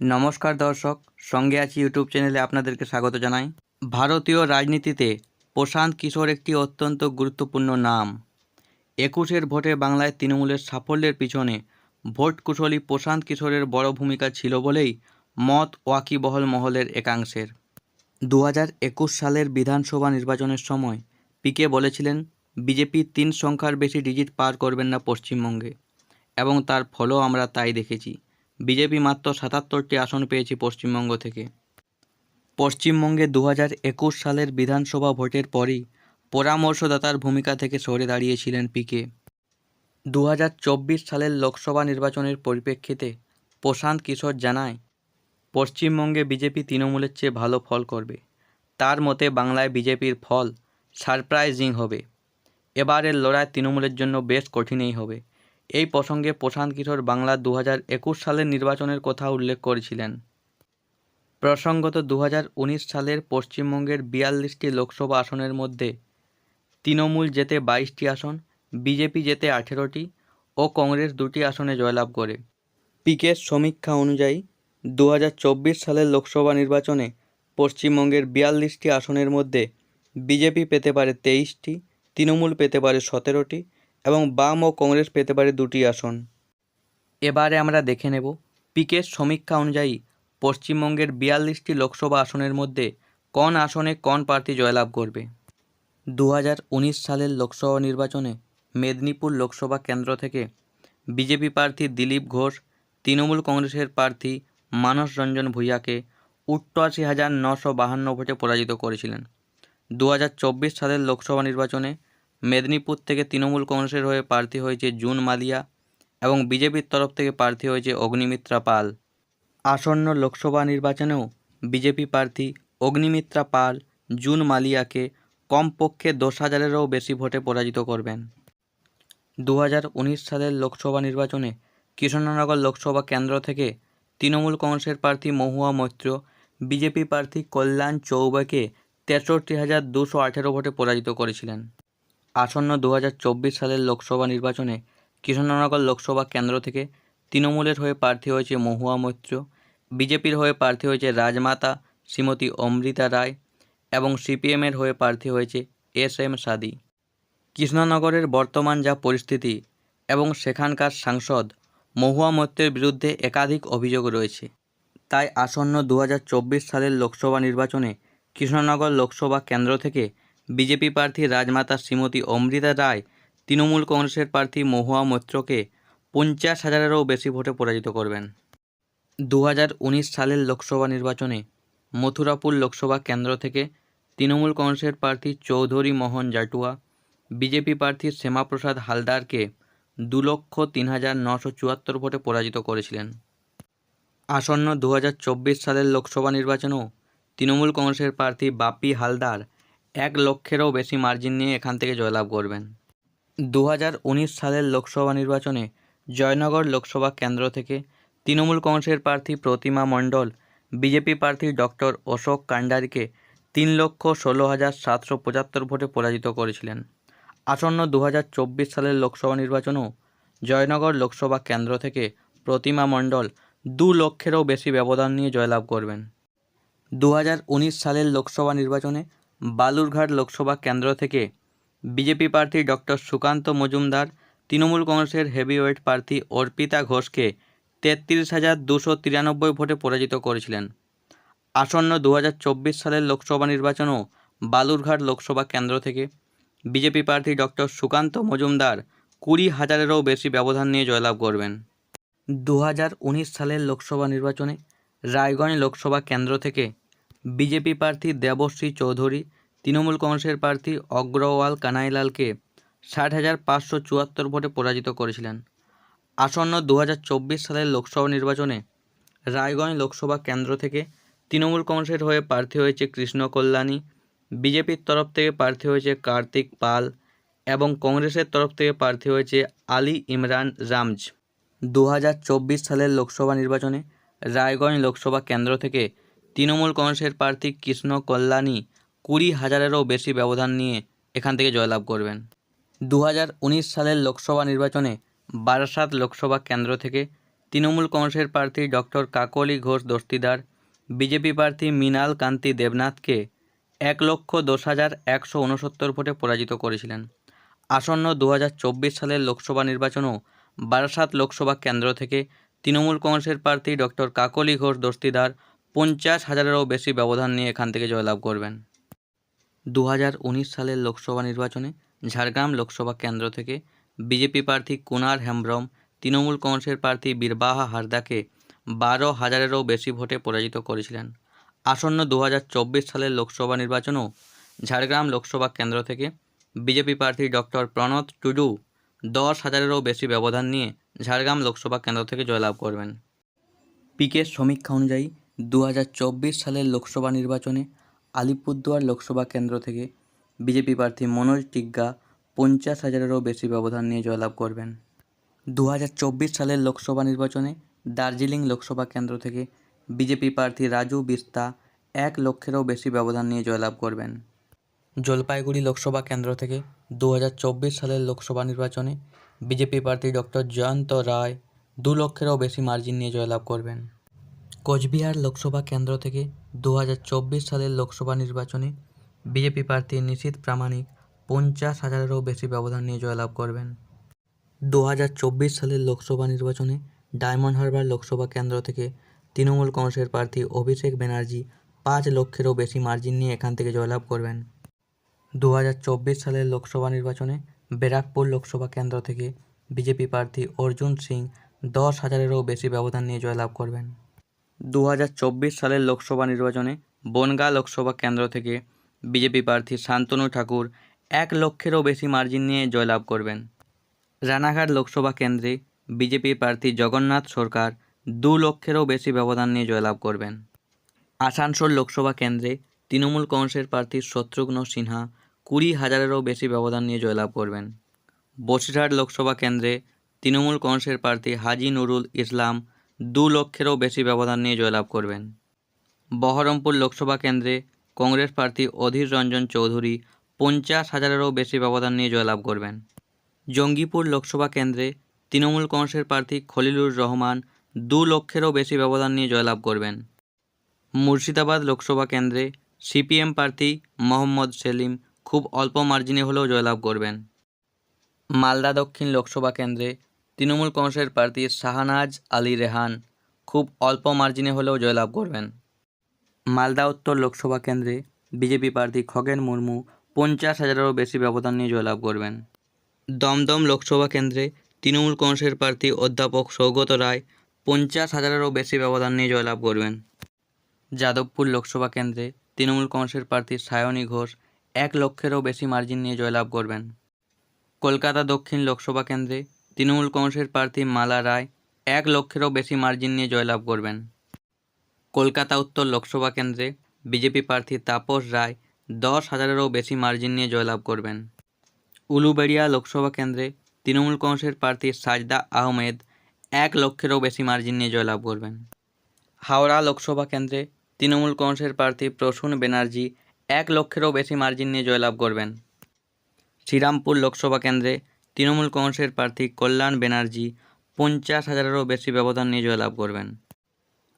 নমস্কার দর্শক, সঙ্গে আছি ইউটিউব চ্যানেলে আপনাদেরকে স্বাগত জানাই। ভারতীয় রাজনীতিতে প্রশান্ত কিশোর একটি অত্যন্ত গুরুত্বপূর্ণ নাম। একুশের ভোটে বাংলায় তৃণমূলের সাফল্যের পিছনে ভোট কুশলী প্রশান্ত কিশোরের বড় ভূমিকা ছিল বলেই মত ওয়াকিবহল মহলের একাংশের। দু একুশ সালের বিধানসভা নির্বাচনের সময় পিকে বলেছিলেন, বিজেপি তিন সংখ্যার বেশি ডিজিট পার করবেন না পশ্চিমবঙ্গে এবং তার ফলও আমরা তাই দেখেছি। বিজেপি মাত্র সাতাত্তরটি আসন পেয়েছে পশ্চিমবঙ্গ থেকে। পশ্চিমবঙ্গে দু একুশ সালের বিধানসভা ভোটের পরই পরামর্শদাতার ভূমিকা থেকে সরে দাঁড়িয়েছিলেন পিকে। দু হাজার চব্বিশ সালের লোকসভা নির্বাচনের পরিপ্রেক্ষিতে প্রশান্ত কিশোর জানায়, পশ্চিমবঙ্গে বিজেপি তৃণমূলের চেয়ে ভালো ফল করবে। তার মতে বাংলায় বিজেপির ফল সারপ্রাইজিং হবে। এবারের লড়াই তৃণমূলের জন্য বেশ কঠিনই হবে। এই প্রসঙ্গে প্রশান্ত কিশোর বাংলা দু হাজার একুশ সালের নির্বাচনের কথা উল্লেখ করেছিলেন। প্রসঙ্গত দু হাজার উনিশ সালের পশ্চিমবঙ্গের বিয়াল্লিশটি লোকসভা আসনের মধ্যে তৃণমূল জেতে বাইশটি আসন, বিজেপি জেতে আঠেরোটি ও কংগ্রেস দুটি আসনে জয়লাভ করে। পিকের সমীক্ষা অনুযায়ী দু হাজার চব্বিশ সালের লোকসভা নির্বাচনে পশ্চিমবঙ্গের বিয়াল্লিশটি আসনের মধ্যে বিজেপি পেতে পারে তেইশটি, তৃণমূল পেতে পারে সতেরোটি এবং বাম ও কংগ্রেস পেতে পারে দুটি আসন। এবারে আমরা দেখে নেব পিকের সমীক্ষা অনুযায়ী পশ্চিমবঙ্গের বিয়াল্লিশটি লোকসভা আসনের মধ্যে কোন আসনে কোন প্রার্থী জয়লাভ করবে। দু হাজার উনিশ সালের লোকসভা নির্বাচনে মেদিনীপুর লোকসভা কেন্দ্র থেকে বিজেপি প্রার্থী দিলীপ ঘোষ, তৃণমূল কংগ্রেসের প্রার্থী মানস রঞ্জন ভূঁইয়াকে অষ্টআশি হাজার নশো বাহান্ন ভোটে পরাজিত করেছিলেন। দু হাজার চব্বিশ সালের লোকসভা নির্বাচনে মেদিনীপুর থেকে তৃণমূল কংগ্রেসের হয়ে প্রার্থী হয়েছে জুন মালিয়া এবং বিজেপির তরফ থেকে প্রার্থী হয়েছে অগ্নিমিত্রা পাল। আসন্ন লোকসভা নির্বাচনেও বিজেপি প্রার্থী অগ্নিমিত্রা পাল জুন মালিয়াকে কমপক্ষে দশ হাজারেরও বেশি ভোটে পরাজিত করবেন। দু হাজার উনিশ সালের লোকসভা নির্বাচনে কৃষ্ণনগর লোকসভা কেন্দ্র থেকে তৃণমূল কংগ্রেসের প্রার্থী মহুয়া মৈত্র, বিজেপি প্রার্থী কল্যাণ চৌবেকে তেষট্টি হাজার দুশো আঠেরো ভোটে পরাজিত করেছিলেন। আসন্ন দু হাজার চব্বিশ সালের লোকসভা নির্বাচনে কৃষ্ণনগর লোকসভা কেন্দ্র থেকে তৃণমূলের হয়ে প্রার্থী হয়েছে মহুয়া মৈত্র, বিজেপির হয়ে প্রার্থী হয়েছে রাজমাতা শ্রীমতী অমৃতা রায় এবং সিপিএমের হয়ে প্রার্থী হয়েছে এস এম সাদি। কৃষ্ণনগরের বর্তমান যা পরিস্থিতি এবং সেখানকার সাংসদ মহুয়া মৈত্রের বিরুদ্ধে একাধিক অভিযোগ রয়েছে। তাই আসন্ন দু হাজার চব্বিশ সালের লোকসভা নির্বাচনে কৃষ্ণনগর লোকসভা কেন্দ্র থেকে বিজেপি প্রার্থী রাজমাতা শ্রীমতী অমৃতা রায়, তৃণমূল কংগ্রেসের প্রার্থী মহুয়া মৈত্রকে পঞ্চাশ হাজারেরও বেশি ভোটে পরাজিত করবেন। দু হাজার উনিশ সালের লোকসভা নির্বাচনে মথুরাপুর লোকসভা কেন্দ্র থেকে তৃণমূল কংগ্রেসের প্রার্থী চৌধুরী মোহন জাটুয়া, বিজেপি প্রার্থী শ্যামাপ্রসাদ হালদারকে দু লক্ষ তিন হাজার নশো চুয়াত্তর ভোটে পরাজিত করেছিলেন। আসন্ন দু হাজার চব্বিশ সালের লোকসভা নির্বাচনেও তৃণমূল কংগ্রেসের প্রার্থী বাপি হালদার এক লক্ষেরও বেশি মার্জিন নিয়ে এখান থেকে জয়লাভ করবেন। দু হাজার উনিশ সালের লোকসভা নির্বাচনে জয়নগর লোকসভা কেন্দ্র থেকে তৃণমূল কংগ্রেসের প্রার্থী প্রতিমা মণ্ডল, বিজেপি প্রার্থী ডক্টর অশোক কান্ডারিকে তিন লক্ষ ষোলো হাজার সাতশো পঁচাত্তর ভোটে পরাজিত করেছিলেন। আসন্ন দু হাজার চব্বিশ সালের লোকসভা নির্বাচনেও জয়নগর লোকসভা কেন্দ্র থেকে প্রতিমা মণ্ডল দু লক্ষেরও বেশি ব্যবধান নিয়ে জয়লাভ করবেন। দু হাজার উনিশ সালের লোকসভা নির্বাচনে বালুরঘাট লোকসভা কেন্দ্র থেকে বিজেপি প্রার্থী ডক্টর সুকান্ত মজুমদার, তৃণমূল কংগ্রেসের হেভিওয়েট প্রার্থী অর্পিতা ঘোষকে তেত্রিশ হাজার দুশো তিরানব্বই ভোটে পরাজিত করেছিলেন। আসন্ন দু হাজার চব্বিশ সালের লোকসভা নির্বাচনেও বালুরঘাট লোকসভা কেন্দ্র থেকে। বিজেপি প্রার্থী ডক্টর সুকান্ত মজুমদার কুড়ি হাজারেরও বেশি ব্যবধান নিয়ে জয়লাভ করবেন। দু হাজার উনিশ সালের লোকসভা নির্বাচনে রায়গঞ্জ লোকসভা কেন্দ্র থেকে বিজেপি প্রার্থী দেবশ্রী চৌধুরী, তৃণমূল কংগ্রেসের প্রার্থী অগ্রওয়াল কানাইলালকে ষাট হাজার পাঁচশো চুয়াত্তর ভোটে পরাজিত করেছিলেন। আসন্ন দু হাজার চব্বিশ সালের লোকসভা নির্বাচনে রায়গঞ্জ লোকসভা কেন্দ্র থেকে তৃণমূল কংগ্রেসের হয়ে প্রার্থী হয়েছে কৃষ্ণ কল্যাণী, বিজেপির তরফ থেকে প্রার্থী হয়েছে কার্তিক পাল এবং কংগ্রেসের তরফ থেকে প্রার্থী হয়েছে আলী ইমরান রামজ। দু হাজার চব্বিশ সালের লোকসভা নির্বাচনে রায়গঞ্জ লোকসভা কেন্দ্র থেকে তৃণমূল কংগ্রেসের প্রার্থী কৃষ্ণ কল্যাণী কুড়ি হাজারেরও বেশি ব্যবধান নিয়ে এখান থেকে জয়লাভ করবেন। দু হাজার উনিশ সালের লোকসভা নির্বাচনে বারাসাত লোকসভা কেন্দ্র থেকে তৃণমূল কংগ্রেসের প্রার্থী ডক্টর কাকলি ঘোষ দস্তিদার, বিজেপি প্রার্থী মৃণাল কান্তি দেবনাথকে এক লক্ষ দশ হাজার একশো উনসত্তর ভোটে পরাজিত করেছিলেন। আসন্ন দু হাজার চব্বিশ সালের লোকসভা নির্বাচনেও বারাসাত লোকসভা কেন্দ্র থেকে তৃণমূল কংগ্রেসের প্রার্থী ডক্টর কাকলি ঘোষ দস্তিদার পঞ্চাশ হাজারেরও বেশি ব্যবধান নিয়ে এখান থেকে জয়লাভ করবেন। দু হাজার উনিশ সালের লোকসভা নির্বাচনে ঝাড়গ্রাম লোকসভা কেন্দ্র থেকে বিজেপি প্রার্থী কুনার হেমব্রম, তৃণমূল কংগ্রেসের প্রার্থী বীরবাহা হারদাকে বারো হাজারেরও বেশি ভোটে পরাজিত করেছিলেন। আসন্ন দু হাজার চব্বিশ সালের লোকসভা নির্বাচনেও ঝাড়গ্রাম লোকসভা কেন্দ্র থেকে বিজেপি প্রার্থী ডক্টর প্রণত টুডু দশ হাজারেরও বেশি ব্যবধান নিয়ে ঝাড়গ্রাম লোকসভা কেন্দ্র থেকে জয়লাভ করবেন। পিকের সমীক্ষা অনুযায়ী দু হাজার চব্বিশ সালের লোকসভা নির্বাচনে আলিপুরদুয়ার লোকসভা কেন্দ্র থেকে বিজেপি প্রার্থী মনোজ টিগ্গা পঞ্চাশ হাজারেরও বেশি ব্যবধান নিয়ে জয়লাভ করবেন। দু হাজার চব্বিশ সালের লোকসভা নির্বাচনে দার্জিলিং লোকসভা কেন্দ্র থেকে বিজেপি প্রার্থী রাজু বিস্তা এক লক্ষেরও বেশি ব্যবধান নিয়ে জয়লাভ করবেন। জলপাইগুড়ি লোকসভা কেন্দ্র থেকে দু হাজার চব্বিশ সালের লোকসভা নির্বাচনে বিজেপি প্রার্থী ডক্টর জয়ন্ত রায় দু লক্ষেরও বেশি মার্জিন নিয়ে জয়লাভ করবেন। কোচবিহার লোকসভা কেন্দ্র থেকে দু হাজার চব্বিশ সালের লোকসভা নির্বাচনে বিজেপি প্রার্থী নিশীথ প্রামাণিক পঞ্চাশ হাজারেরও বেশি ব্যবধান নিয়ে জয়লাভ করবেন। দু হাজার চব্বিশ সালের লোকসভা নির্বাচনে ডায়মন্ড হারবার লোকসভা কেন্দ্র থেকে তৃণমূল কংগ্রেসের প্রার্থী অভিষেক ব্যানার্জি পাঁচ লক্ষেরও বেশি মার্জিন নিয়ে এখান থেকে জয়লাভ করবেন। দু হাজার চব্বিশ সালের লোকসভা নির্বাচনে ব্যারাকপুর লোকসভা কেন্দ্র থেকে বিজেপি প্রার্থী অর্জুন সিং দশ হাজারেরও বেশি ব্যবধান নিয়ে জয়লাভ করবেন। দু হাজার চব্বিশ সালের লোকসভা নির্বাচনে বনগাঁ লোকসভা কেন্দ্র থেকে বিজেপি প্রার্থী শান্তনু ঠাকুর এক লক্ষেরও বেশি মার্জিন নিয়ে জয়লাভ করবেন। রানাঘাট লোকসভা কেন্দ্রে বিজেপি প্রার্থী জগন্নাথ সরকার দু লক্ষেরও বেশি ব্যবধান নিয়ে জয়লাভ করবেন। আসানসোল লোকসভা কেন্দ্রে তৃণমূল কংগ্রেসের প্রার্থী শত্রুঘ্ন সিনহা কুড়ি হাজারেরও বেশি ব্যবধান নিয়ে জয়লাভ করবেন। বসিরহাট লোকসভা কেন্দ্রে তৃণমূল কংগ্রেসের প্রার্থী হাজি নুরুল ইসলাম দু লক্ষেরও বেশি ব্যবধান নিয়ে জয়লাভ করবেন। বহরমপুর লোকসভা কেন্দ্রে কংগ্রেস প্রার্থী অধীর রঞ্জন চৌধুরী পঞ্চাশ হাজারেরও বেশি ব্যবধান নিয়ে জয়লাভ করবেন। জঙ্গিপুর লোকসভা কেন্দ্রে তৃণমূল কংগ্রেসের প্রার্থী খলিলুর রহমান দু লক্ষেরও বেশি ব্যবধান নিয়ে জয়লাভ করবেন। মুর্শিদাবাদ লোকসভা কেন্দ্রে সিপিএম প্রার্থী মোহাম্মদ সেলিম খুব অল্প মার্জিনে হলেও জয়লাভ করবেন। মালদা দক্ষিণ লোকসভা কেন্দ্রে তৃণমূল কংগ্রেসের প্রার্থী শাহনাজ আলী রেহান খুব অল্প মার্জিনে হলেও জয়লাভ করবেন। মালদা উত্তর লোকসভা কেন্দ্রে বিজেপি প্রার্থী খগেন মুর্মু পঞ্চাশ হাজারেরও বেশি ব্যবধান নিয়ে জয়লাভ করবেন। দমদম লোকসভা কেন্দ্রে তৃণমূল কংগ্রেসের প্রার্থী অধ্যাপক সৌগত রায় পঞ্চাশ হাজারেরও বেশি ব্যবধান নিয়ে জয়লাভ করবেন। যাদবপুর লোকসভা কেন্দ্রে তৃণমূল কংগ্রেসের প্রার্থী সায়নী ঘোষ এক লক্ষেরও বেশি মার্জিন নিয়ে জয়লাভ করবেন। কলকাতা দক্ষিণ লোকসভা কেন্দ্রে তৃণমূল কংগ্রেসের প্রার্থী মালা রায় এক লক্ষেরও বেশি মার্জিন নিয়ে জয়লাভ করবেন। কলকাতা উত্তর লোকসভা কেন্দ্রে বিজেপি প্রার্থী তাপস রায় দশ হাজারেরও বেশি মার্জিন নিয়ে জয়লাভ করবেন। উলুবেড়িয়া লোকসভা কেন্দ্রে তৃণমূল কংগ্রেসের প্রার্থী সাজদা আহমেদ এক লক্ষেরও বেশি মার্জিন নিয়ে জয়লাভ করবেন। হাওড়া লোকসভা কেন্দ্রে তৃণমূল কংগ্রেসের প্রার্থী প্রসূন ব্যানার্জি এক লক্ষেরও বেশি মার্জিন নিয়ে জয়লাভ করবেন। শ্রীরামপুর লোকসভা কেন্দ্রে তৃণমূল কংগ্রেসের প্রার্থী কল্যাণ ব্যানার্জি পঞ্চাশ হাজারেরও বেশি ব্যবধান নিয়ে জয়লাভ করবেন।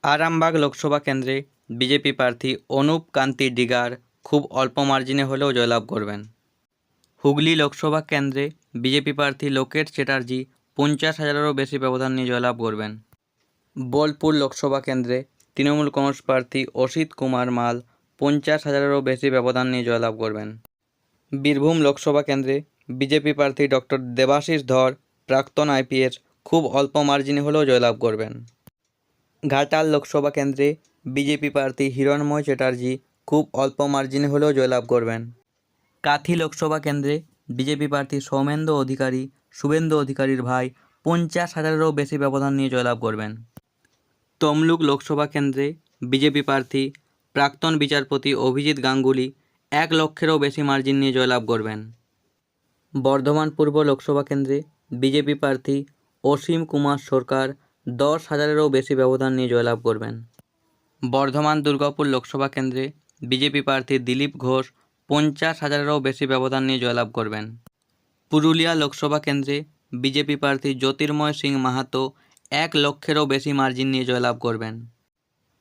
আরামবাগ লোকসভা কেন্দ্রে বিজেপি প্রার্থী অনুপ কান্তি ডিগার খুব অল্প মার্জিনে হলেও জয়লাভ করবেন। হুগলি লোকসভা কেন্দ্রে বিজেপি প্রার্থী লোকেট চ্যাটার্জি পঞ্চাশ হাজারেরও বেশি ব্যবধান নিয়ে জয়লাভ করবেন। বোলপুর লোকসভা কেন্দ্রে তৃণমূল কংগ্রেস প্রার্থী অসিত কুমার মাল পঞ্চাশ হাজারেরও বেশি ব্যবধান নিয়ে জয়লাভ করবেন। বীরভূম লোকসভা কেন্দ্রে বিজেপি প্রার্থী ডক্টর দেবাশিস ধর প্রাক্তন আইপিএস খুব অল্প মার্জিনে হলেও জয়লাভ করবেন। ঘাটাল লোকসভা কেন্দ্রে বিজেপি প্রার্থী হিরণময় চ্যাটার্জি খুব অল্প মার্জিনে হলেও জয়লাভ করবেন। কাথি লোকসভা কেন্দ্রে বিজেপি প্রার্থী সৌমেন্দ্র অধিকারী, শুভেন্দু অধিকারীর ভাই পঞ্চাশ হাজারেরও বেশি ব্যবধান নিয়ে জয়লাভ করবেন। তমলুক লোকসভা কেন্দ্রে বিজেপি প্রার্থী প্রাক্তন বিচারপতি অভিজিৎ গাঙ্গুলি এক লক্ষেরও বেশি মার্জিন নিয়ে জয়লাভ করবেন। বর্ধমান পূর্ব লোকসভা কেন্দ্রে বিজেপি প্রার্থী অসীম কুমার সরকার দশ হাজারেরও বেশি ব্যবধান নিয়ে জয়লাভ করবেন। বর্ধমান দুর্গাপুর লোকসভা কেন্দ্রে বিজেপি প্রার্থী দিলীপ ঘোষ পঞ্চাশ হাজারেরও বেশি ব্যবধান নিয়ে জয়লাভ করবেন। পুরুলিয়া লোকসভা কেন্দ্রে বিজেপি প্রার্থী জ্যোতির্ময় সিং মাহাতো এক লক্ষেরও বেশি মার্জিন নিয়ে জয়লাভ করবেন।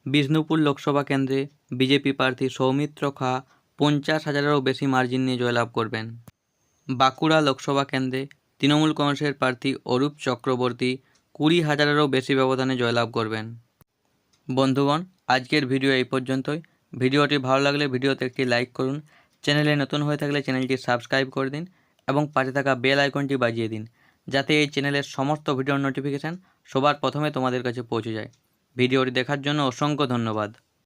বিষ্ণুপুর লোকসভা কেন্দ্রে বিজেপি প্রার্থী সৌমিত্র খা পঞ্চাশ হাজারেরও বেশি মার্জিন নিয়ে জয়লাভ করবেন। বাঁকুড়া লোকসভা কেন্দ্রে তৃণমূল কংগ্রেসের প্রার্থী অরূপ চক্রবর্তী কুড়ি হাজারেরও বেশি ব্যবধানে জয়লাভ করবেন। বন্ধুগণ, আজকের ভিডিও এই পর্যন্তই। ভিডিওটি ভালো লাগলে ভিডিওতে একটি লাইক করুন। চ্যানেলে নতুন হয়ে থাকলে চ্যানেলটি সাবস্ক্রাইব করে দিন এবং পাশে থাকা বেল আইকনটি বাজিয়ে দিন, যাতে এই চ্যানেলের সমস্ত ভিডিওর নোটিফিকেশান সবার প্রথমে তোমাদের কাছে পৌঁছে যায়। ভিডিওটি দেখার জন্য অসংখ্য ধন্যবাদ।